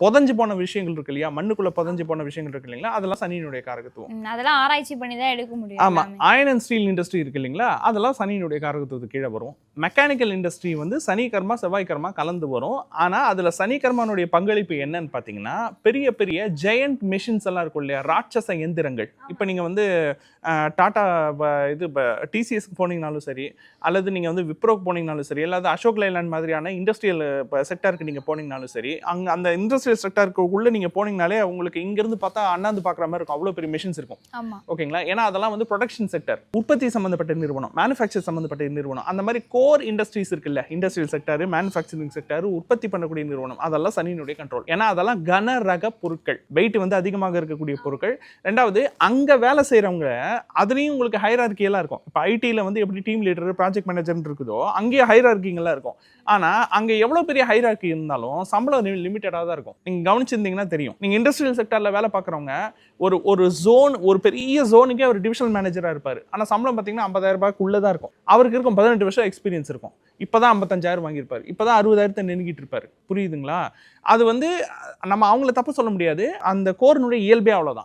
புதஞ்சு போன விஷயங்கள் இருக்கு இல்லையா? மண்ணுக்குள்ள புதஞ்சு போன விஷயங்கள் இருக்கு இல்லைங்களா? அதெல்லாம் சனியினுடைய காரகத்துவம். அதெல்லாம் ஆராய்ச்சி பண்ணி தான் எடுக்க முடியும் ஆமா. அயன் அண்ட் ஸ்டீல் இண்டஸ்ட்ரி இருக்கு இல்லைங்களா? அதெல்லாம் சனியினுடைய காரகத்துவத்துக்கு கீழே வரும். மெக்கானிக்கல் இண்டஸ்ட்ரி வந்து சனி கர்மா செவ்வாய் கர்மா கலந்து வரும். ஆனா அதுல சனி கர்மானுடைய பங்களிப்பு என்னன்னு பாத்தீங்கன்னா பெரிய பெரிய ஜெயண்ட் மிஷின்ஸ் எல்லாம் இருக்கும் இல்லையா? ராட்சச எந்திரங்கள். இப்போ நீங்க வந்து அஹ், டாடா ப- இது டிசிஎஸ்க்கு போனீங்கனாலும் சரி அல்லது நீங்க வந்து விப்ரோக்கு போனீங்கனாலும் சரி அல்லது அசோக் லைலாண்ட் மாதிரியான இண்டஸ்ட்ரியல் செக்டருக்கு நீங்க போனீங்கனாலும் சரி அங்க அந்த இண்டஸ்ட்ரியல் செக்டருக்கு உள்ள நீங்க போனீங்கனாலே உங்களுக்கு இங்க இருந்து பார்த்தா அண்ணாந்து பார்க்குற மாதிரி இருக்கும். அவ்வளோ பெரிய மிஷின்ஸ் இருக்கும். ஓகேங்களா? ஏன்னா அதெல்லாம் வந்து ப்ரொடக்ஷன் செக்டர் உற்பத்தி சம்மந்தப்பட்ட நிறுவனம் மேனுஃபேக்சர் சம்மந்தப்பட்ட நிறுவனம். அந்த மாதிரி கோர் இண்டஸ்ட்ரீஸ் இருக்குல்ல இண்டஸ்ட்ரியல் செக்டர் மேனுஃபேக்சரிங் செக்டர் உற்பத்தி பண்ணக்கூடிய நிறுவனம். அதெல்லாம் சனியினுடைய கண்ட்ரோல் ஏன்னா அதெல்லாம் கன ரக பொருட்கள். வெயிட் வந்து அதிகமாக இருக்கக்கூடிய பொருட்கள். ரெண்டாவது அங்கே வேலை செய்கிறவங்க அதுலேயும் உங்களுக்கு ஹைரார்கியெல்லாம் இருக்கும். இப்போ ஐடியில் வந்து எப்படி டீம் லீடர் ப்ராஜெக்ட் மேனேஜர் இருக்குதோ அங்கேயே ஹைரார்கிங்கெல்லாம் இருக்கும். ஆனால் அங்கே எவ்வளோ பெரிய ஹைரார்கி இருந்தாலும் சம்பளம் லிமிட்டடாக தான் இருக்கும். நீங்கள் கவனிச்சிருந்தீங்கன்னா தெரியும். நீங்கள் இண்டஸ்ட்ரியல் செக்டரில் வேலை பார்க்குறவங்க ஒரு ஒரு ஜோன் ஒரு பெரிய ஜோனுக்கே அவர் டிவிஷனல் மேனேஜராக இருப்பார். ஆனால் சம்பளம் பார்த்தீங்கன்னா ஐம்பதாயிரம் ரூபாய்க்குள்ளே தான் இருக்கும். அவருக்கு இருக்கும் பதினெட்டு வருஷம் எக்ஸ்பீரியன்ஸ் இருக்கும். இப்பதான் ஐம்பத்தஞ்சாயிரம் வாங்கியிருப்பார். இப்போ தான் அறுபதாயிரத்தை நெருங்கிட்டு இருப்பாரு. புரியுதுங்களா? அது வந்து நம்ம அவங்கள தப்பு சொல்ல முடியாது. அந்த கோர்னுடைய இயல்பே அவ்வளோதான்